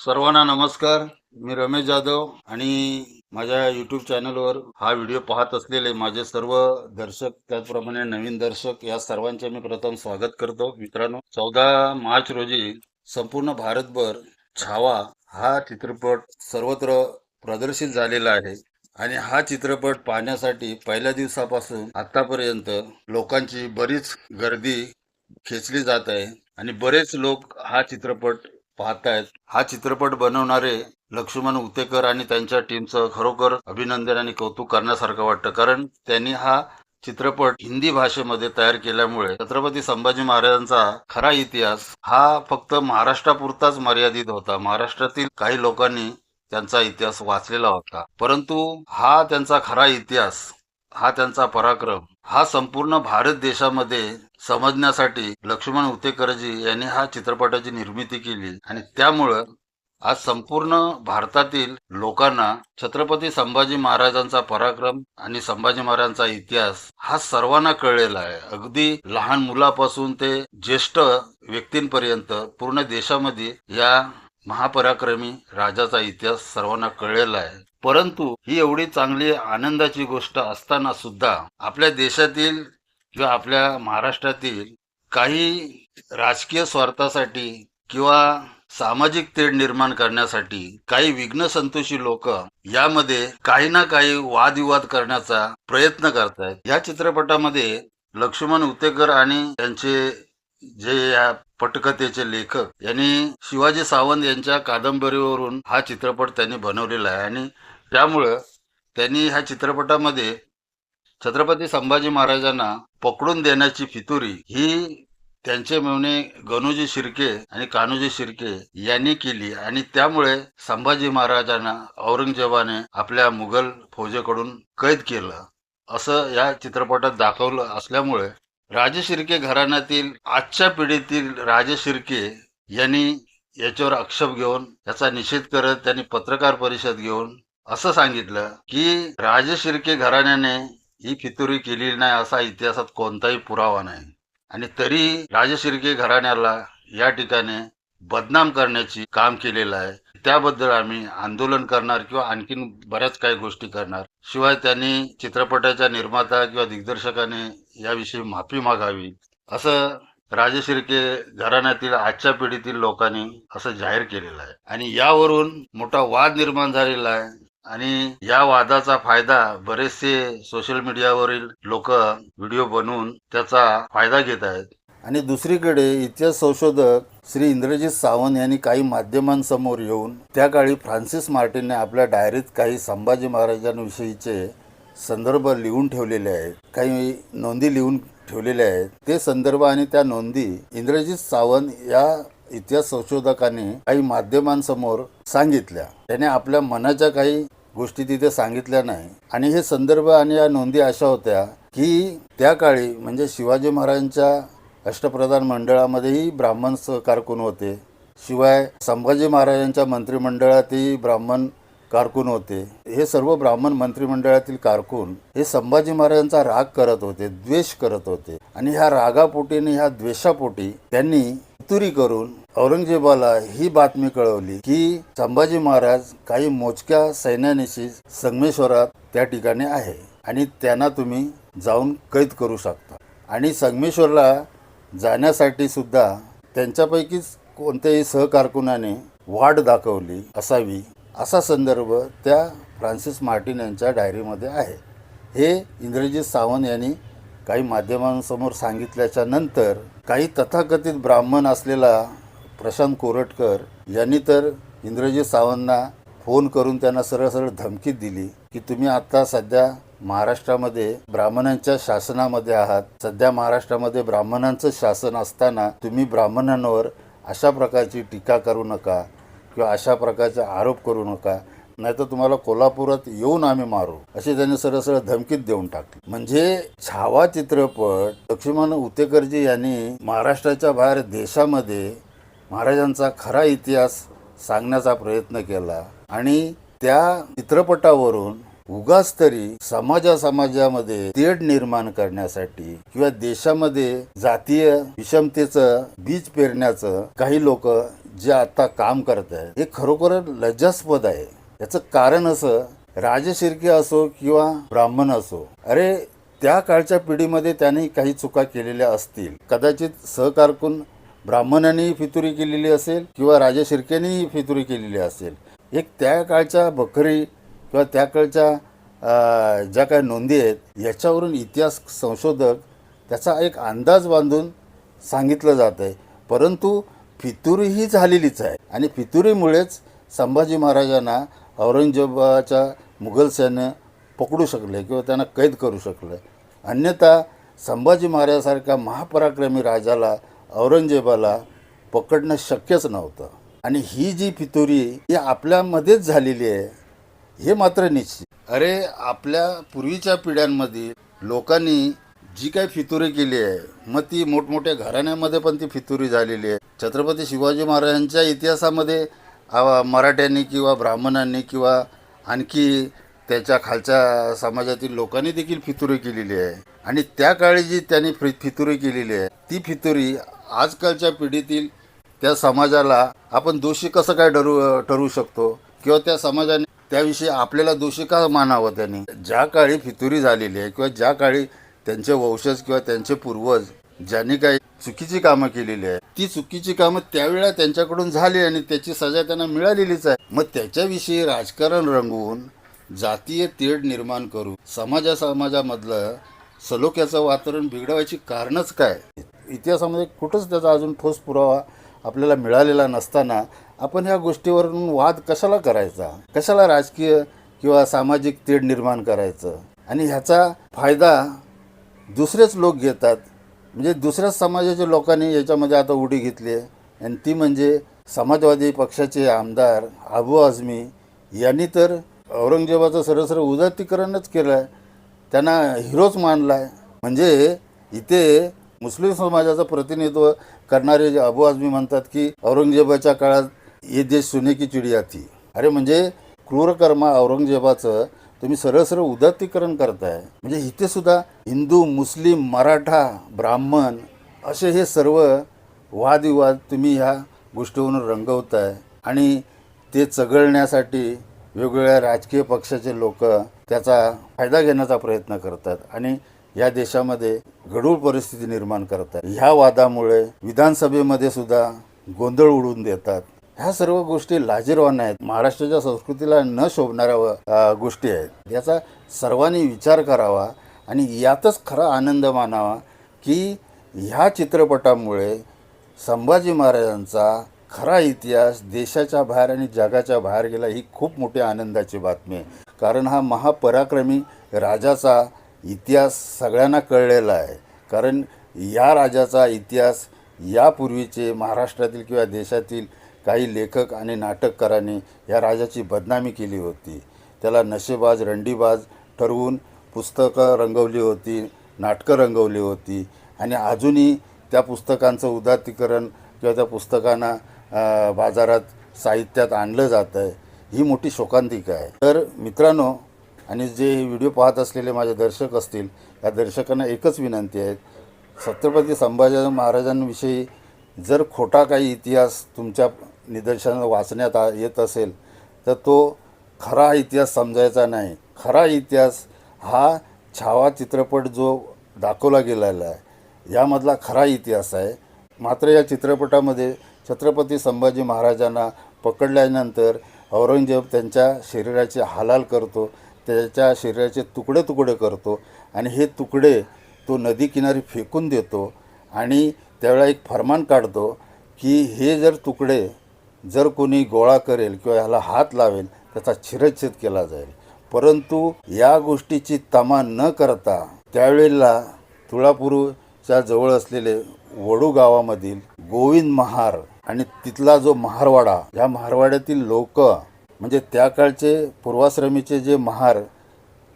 सर्वांना नमस्कार. मी रमेश जाधव आणि माझ्या युट्यूब चॅनलवर हा व्हिडिओ पाहत असलेले माझे सर्व दर्शक त्याचप्रमाणे नवीन दर्शक या सर्वांचे मी प्रथम स्वागत करतो. मित्रांनो चौदा मार्च रोजी संपूर्ण भारतभर छावा हा चित्रपट सर्वत्र प्रदर्शित झालेला आहे. आणि हा चित्रपट पाहण्यासाठी पहिल्या दिवसापासून आतापर्यंत लोकांची बरीच गर्दी खेचली जात आहे. आणि बरेच लोक हा चित्रपट पाहतायत. हा चित्रपट बनवणारे लक्ष्मण उतेकर आणि त्यांच्या टीमचं खरोखर अभिनंदन आणि कौतुक करण्यासारखं वाटतं. कारण त्यांनी हा चित्रपट हिंदी भाषेमध्ये तयार केल्यामुळे छत्रपती संभाजी महाराजांचा खरा इतिहास हा फक्त महाराष्ट्रापुरताच मर्यादित होता. महाराष्ट्रातील काही लोकांनी त्यांचा इतिहास वाचलेला होता. परंतु हा त्यांचा खरा इतिहास हा त्यांचा पराक्रम हा संपूर्ण भारत देशामध्ये समजण्यासाठी लक्ष्मण उतेकरजी यांनी हा चित्रपटाची निर्मिती केली आणि त्यामुळं आज संपूर्ण भारतातील लोकांना छत्रपती संभाजी महाराजांचा पराक्रम आणि संभाजी महाराजांचा इतिहास हा सर्वांना कळलेला आहे. अगदी लहान मुलापासून ते ज्येष्ठ व्यक्तींपर्यंत पूर्ण देशामध्ये या महापराक्रमी राजाचा इतिहास सर्वांना कळलेला आहे. परंतु ही एवढी चांगली आनंदाची गोष्ट असताना सुद्धा आपल्या देशातील किंवा आपल्या महाराष्ट्रातील काही राजकीय स्वार्थासाठी किंवा सामाजिक तेढ निर्माण करण्यासाठी काही विघ्न संतोषी लोक यामध्ये काही ना काही वादविवाद करण्याचा प्रयत्न करतायत. या चित्रपटामध्ये लक्ष्मण उतेकर आणि त्यांचे जे या पटकथेचे लेखक यांनी शिवाजी सावंत यांच्या कादंबरीवरून हा चित्रपट त्यांनी बनवलेला आहे. आणि त्यामुळं त्यांनी ह्या चित्रपटामध्ये छत्रपती संभाजी महाराजांना पकडून देण्याची फितुरी ही त्यांचे मेवणे गणूजी शिर्के आणि कान्होजी शिर्के यांनी केली. आणि त्यामुळे संभाजी महाराजांना औरंगजेबाने आपल्या मुघल फौजेकडून कैद केलं. असं या चित्रपटात दाखवलं असल्यामुळे राजे शिर्के घराण्यातील आजच्या पिढीतील राजे शिर्के यांनी याच्यावर आक्षेप घेऊन याचा निषेध करत त्यांनी पत्रकार परिषद घेऊन असं सांगितलं की राजे शिर्के घराण्याने ही फितुरी केलेली नाही असा इतिहासात कोणताही पुरावा नाही. आणि तरी राजशिर्के घराण्याला या ठिकाणी बदनाम करण्याची काम केलेलं आहे. त्याबद्दल आम्ही आंदोलन करणार किंवा आणखीन बऱ्याच काही गोष्टी करणार. शिवाय त्यांनी चित्रपटाच्या निर्माता किंवा दिग्दर्शकाने याविषयी माफी मागावी. असं राजशिर्के घराण्यातील आजच्या पिढीतील लोकांनी असं जाहीर केलेलं आहे. आणि यावरून मोठा वाद निर्माण झालेला आहे. आणि या वादाचा फायदा बरेचसे सोशल मीडियावरील लोक व्हिडिओ बनवून त्याचा फायदा घेत आहेत. आणि दुसरीकडे इतिहास संशोधक श्री इंद्रजित सावंत यांनी काही माध्यमांसमोर येऊन त्या काळी फ्रान्सिस मार्टिनने आपल्या डायरीत काही संभाजी महाराजांविषयीचे संदर्भ लिहून ठेवलेले आहेत. काही नोंदी लिहून ठेवलेल्या आहेत. ते संदर्भ आणि त्या नोंदी इंद्रजित सावंत या इतिहास संशोधकाने काही माध्यमांसमोर सांगितल्या. त्याने आपल्या मनाच्या काही गोष्टी तिथे सांगितल्या नाही. आणि हे संदर्भ आणि या नोंदी अशा होत्या की त्या काळी म्हणजे शिवाजी महाराजांच्या अष्टप्रधान मंडळामध्येही ब्राह्मण कारकून होते? शिवाय संभाजी महाराजांच्या मंत्रिमंडळातही ब्राह्मण कारकून होते. हे सर्व ब्राह्मण मंत्रिमंडळातील कारकून हे संभाजी महाराजांचा राग करत होते द्वेष करत होते. आणि ह्या रागापोटीने ह्या द्वेषापोटी त्यांनी तुरी करून औरंगजेबाला ही बातमी कळवली की संभाजी महाराज काही मोजक्या सैन्यानिशी संगमेश्वरात त्या ठिकाणी आहे आणि त्यांना तुम्ही जाऊन कैद करू शकता. आणि संगमेश्वरला जाण्यासाठी सुद्धा त्यांच्यापैकीच कोणत्याही सहकारकुनाने वाट दाखवली असावी असा संदर्भ त्या फ्रान्सिस मार्टिन यांच्या डायरीमध्ये आहे. हे इंद्रजित सावंत यांनी काही माध्यमांसमोर सांगितल्याच्या नंतर काही तथाकथित ब्राह्मण असलेला प्रशांत कोरटकर यांनी तर इंद्रजीत सावंतना फोन करून त्यांना सरळ सरळ धमकी दिली की तुम्ही आता सध्या महाराष्ट्रामध्ये ब्राह्मणांच्या शासनामध्ये आहात. सध्या महाराष्ट्रामध्ये ब्राह्मणांचं शासन असताना तुम्ही ब्राह्मणांवर अशा प्रकारची टीका करू नका किंवा अशा प्रकारचे आरोप करू नका. नाहीतर तुम्हाला कोल्हापुरात येऊन आम्ही मारू अशी त्यांनी सरळ सरळ धमकीत देऊन टाकली. म्हणजे छावा चित्रपट लक्ष्मण उतेकरजी यांनी महाराष्ट्राच्या बाहेर देशामध्ये महाराजांचा खरा इतिहास सांगण्याचा प्रयत्न केला आणि त्या चित्रपटावरून उगाच तरी समाजा समाजामध्ये तेढ निर्माण करण्यासाठी किंवा देशामध्ये जातीय विषमतेचं बीज पेरण्याचं काही लोक जे आता काम करत आहे हे खरोखर लज्जास्पद आहे. याचं कारण असं राजशिर्के असो किंवा ब्राह्मण असो अरे त्या काळच्या पिढीमध्ये त्यांनी काही चुका केलेल्या असतील. कदाचित सहकारकून ब्राह्मणांनी फितुरी केलेली असेल किंवा राजा शिर्केनेही फितुरी केलेली असेल. एक त्या काळच्या बकरी किंवा त्या काळच्या ज्या काही नोंदी आहेत याच्यावरून इतिहास संशोधक त्याचा एक अंदाज बांधून सांगितलं जात आहे परंतु फितुरी ही झालेलीच आहे. आणि फितुरीमुळेच संभाजी महाराजांना औरंगजेबाच्या मुघल सैन्य पकडू शकले किंवा त्यांना कैद करू शकले. अन्यथा संभाजी महाराजासारख्या महापराक्रमी राजाला औरंगजेबाला पकडणं शक्यच नव्हतं. आणि ही जी फितुरी ही आपल्यामध्येच झालेली आहे हे मात्र निश्चित. अरे आपल्या पूर्वीच्या पिढ्यांमध्ये लोकांनी जी काही फितुरी केली आहे मग ती मोठमोठ्या घराण्यामध्ये पण ती फितुरी झालेली आहे. छत्रपती शिवाजी महाराजांच्या इतिहासामध्ये मराठ्यांनी किंवा ब्राह्मणांनी किंवा आणखी त्याच्या खालच्या समाजातील लोकांनी देखील फितुरी केलेली आहे. आणि त्या काळी जी त्यांनी फि फितुरी केलेली आहे ती फितुरी आजकालच्या पिढीतील त्या समाजाला आपण दोषी कसं काय ठरू ठरवू शकतो? किंवा त्या समाजाने त्याविषयी आपल्याला दोषी का मानावं त्यांनी? ज्या काळी फितुरी झालेली आहे किंवा ज्या काळी त्यांचे वंशज किंवा त्यांचे पूर्वज ज्यांनी काही चुकीची कामं केलेली आहे ती चुकीची कामं त्यावेळेला त्यांच्याकडून झाली आणि त्याची सजा त्यांना मिळालेलीच आहे. मग त्याच्याविषयी राजकारण रंगवून जातीय तेढ निर्माण करू समाजा समाजामधलं सलोख्याचं वातावरण बिघडवायची कारणच काय? इतिहासामध्ये कुठंच त्याचा अजून ठोस पुरावा आपल्याला मिळालेला नसताना आपण ह्या गोष्टीवरून वाद कशाला करायचा? कशाला राजकीय किंवा सामाजिक तेढ निर्माण करायचं? आणि ह्याचा फायदा दुसरेच लोक घेतात म्हणजे दुसऱ्याच समाजाच्या लोकांनी याच्यामध्ये आता उडी घेतली आहे. आणि ती म्हणजे समाजवादी पक्षाचे आमदार आबू आझमी यांनी तर औरंगजेबाचं सरसर उदात्तीकरणच केलं आहे. त्यांना हिरोच मानला आहे. म्हणजे इथे मुस्लिम समाजाचं प्रतिनिधित्व करणारे जे अबू आझमी म्हणतात की औरंगजेबाच्या काळात ये देश सुने की चिडिया थी. अरे म्हणजे क्रूरकर्मा औरंगजेबाचं तुम्ही सरळ सरळ उदात्तीकरण करताय. म्हणजे इथे सुद्धा हिंदू मुस्लिम मराठा ब्राह्मण असे हे सर्व वादविवाद तुम्ही ह्या गोष्टीवरून रंगवताय. आणि ते चघळण्यासाठी वेगवेगळ्या राजकीय पक्षाचे लोक त्याचा फायदा घेण्याचा प्रयत्न करतात आणि या देशामध्ये गढूळ परिस्थिती निर्माण करतात. ह्या वादामुळे विधानसभेमध्ये सुद्धा गोंधळ उडवून देतात. ह्या सर्व गोष्टी लाजीरवान आहेत. महाराष्ट्राच्या संस्कृतीला न शोभणाऱ्या गोष्टी आहेत. याचा सर्वांनी विचार करावा आणि यातच खरा आनंद मानावा की ह्या चित्रपटामुळे संभाजी महाराजांचा खरा इतिहास देशाच्या बाहेर आणि जगाच्या बाहेर गेला ही खूप मोठी आनंदाची बातमी आहे. कारण हा महापराक्रमी राजाचा इतिहास सगळ्यांना कळलेला आहे. कारण या राजाचा इतिहास यापूर्वीचे महाराष्ट्रातील किंवा देशातील काही लेखक आणि नाटककारांनी या राजाची बदनामी केली होती. त्याला नशेबाज रंडीबाज ठरवून पुस्तकं रंगवली होती नाटकं रंगवली होती आणि अजूनही त्या पुस्तकांचं उदात्तीकरण किंवा त्या पुस्तकांना बाजारात साहित्यात आणलं जातं आहे ही मोठी शोकांतिका आहे. तर मित्रांनो आणि जे व्हिडिओ पाहत असलेले माझे दर्शक असतील या दर्शकांना एकच विनंती आहे छत्रपती संभाजी महाराजांविषयी जर खोटा काही इतिहास तुमच्या निदर्शनात वाचण्यात येत असेल तर तो खरा इतिहास समजायचा नाही. खरा इतिहास हा छावा चित्रपट जो दाखवला गेलेला आहे यामधला खरा इतिहास आहे. मात्र या चित्रपटामध्ये छत्रपती संभाजी महाराजांना पकडल्यानंतर औरंगजेब त्यांच्या शरीराची हालाल करतो त्याच्या शरीराचे तुकडे तुकडे करतो आणि हे तुकडे तो नदी किनारी फेकून देतो आणि त्यावेळेला एक फरमान काढतो की हे जर तुकडे जर कोणी गोळा करेल किंवा ह्याला हात लावेल त्याचा छिरच्छेद केला जाईल. परंतु या गोष्टीची तमा न करता त्यावेळेला तुळापूरच्या जवळ असलेले वडू गावामधील गोविंद महार आणि तिथला जो महारवाडा या महारवाड्यातील लोक म्हणजे त्या काळचे पूर्वाश्रमीचे जे महार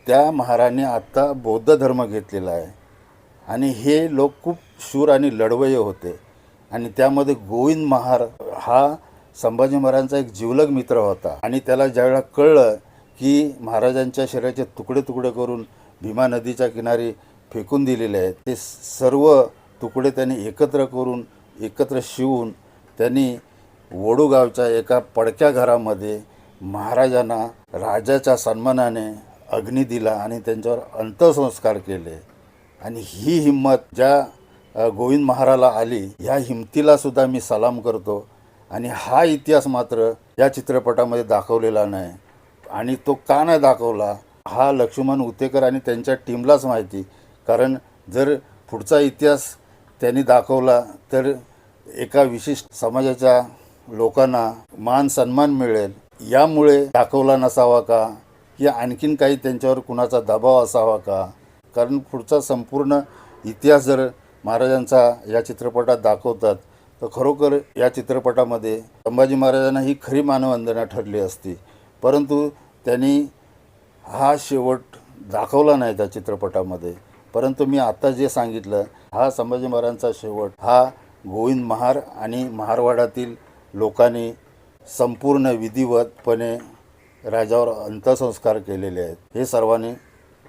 त्या महाराने आत्ता बौद्ध धर्म घेतलेला आहे. आणि हे लोक खूप शूर आणि लढवय होते. आणि त्यामध्ये गोविंद महार हा संभाजी महाराजांचा एक जिवलग मित्र होता. आणि त्याला ज्यावेळेला कळलं की महाराजांच्या शरीराचे तुकडे तुकडे करून भीमा नदीच्या किनारी फेकून दिलेले आहेत ते सर्व तुकडे त्यांनी एकत्र करून एकत्र शिवून त्यांनी वडूगावच्या एका पडक्या घरामध्ये महाराजांना राजाच्या सन्मानाने अग्नी दिला आणि त्यांच्यावर अंत्यसंस्कार केले. आणि ही हिंमत ज्या गोविंद महाराला आली ह्या हिमतीला सुद्धा मी सलाम करतो. आणि हा इतिहास मात्र या चित्रपटामध्ये दाखवलेला नाही. आणि तो का नाही दाखवला हा लक्ष्मण उतेकर आणि त्यांच्या टीमलाच माहिती. कारण जर पुढचा इतिहास त्यांनी दाखवला तर एका विशिष्ट समाजाच्या लोकांना मान सन्मान मिळेल. यामुळे दाखवला नसावा का? की आणखीन काही त्यांच्यावर कुणाचा दबाव असावा का? कारण पुढचा संपूर्ण इतिहास जर महाराजांचा या चित्रपटात दाखवतात तर खरोखर या चित्रपटामध्ये संभाजी महाराजांना ही खरी मानवंदना ठरली असती. परंतु त्यांनी हा शेवट दाखवला नाही त्या चित्रपटामध्ये. परंतु मी आत्ता जे सांगितलं हा संभाजी महाराजांचा शेवट हा गोविंद महार आणि महारवाड्यातील लोकांनी संपूर्ण विधिवतपणे राजावर अंत्यसंस्कार केलेले आहेत. हे सर्वांनी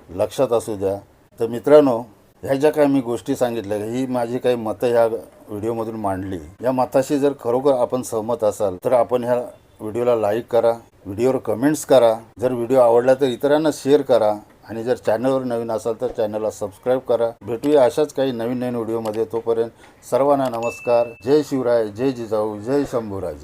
लक्षात असू द्या. तर मित्रांनो ह्या ज्या काही मी गोष्टी सांगितल्या. ही माझी काही मतं ह्या व्हिडिओमधून मांडली. या मताशी जर खरोखर आपण सहमत असाल तर आपण ह्या व्हिडिओला लाईक करा व्हिडिओवर कमेंट्स करा. जर व्हिडिओ आवडला तर इतरांना शेअर करा. आणि जर चॅनलवर नवीन असाल तर चॅनलला सबस्क्राईब करा. भेटूया अशाच काही नवीन नवीन व्हिडिओमध्ये. तोपर्यंत सर्वांना नमस्कार. जय शिवराय जय जिजाऊ जय शंभूराज.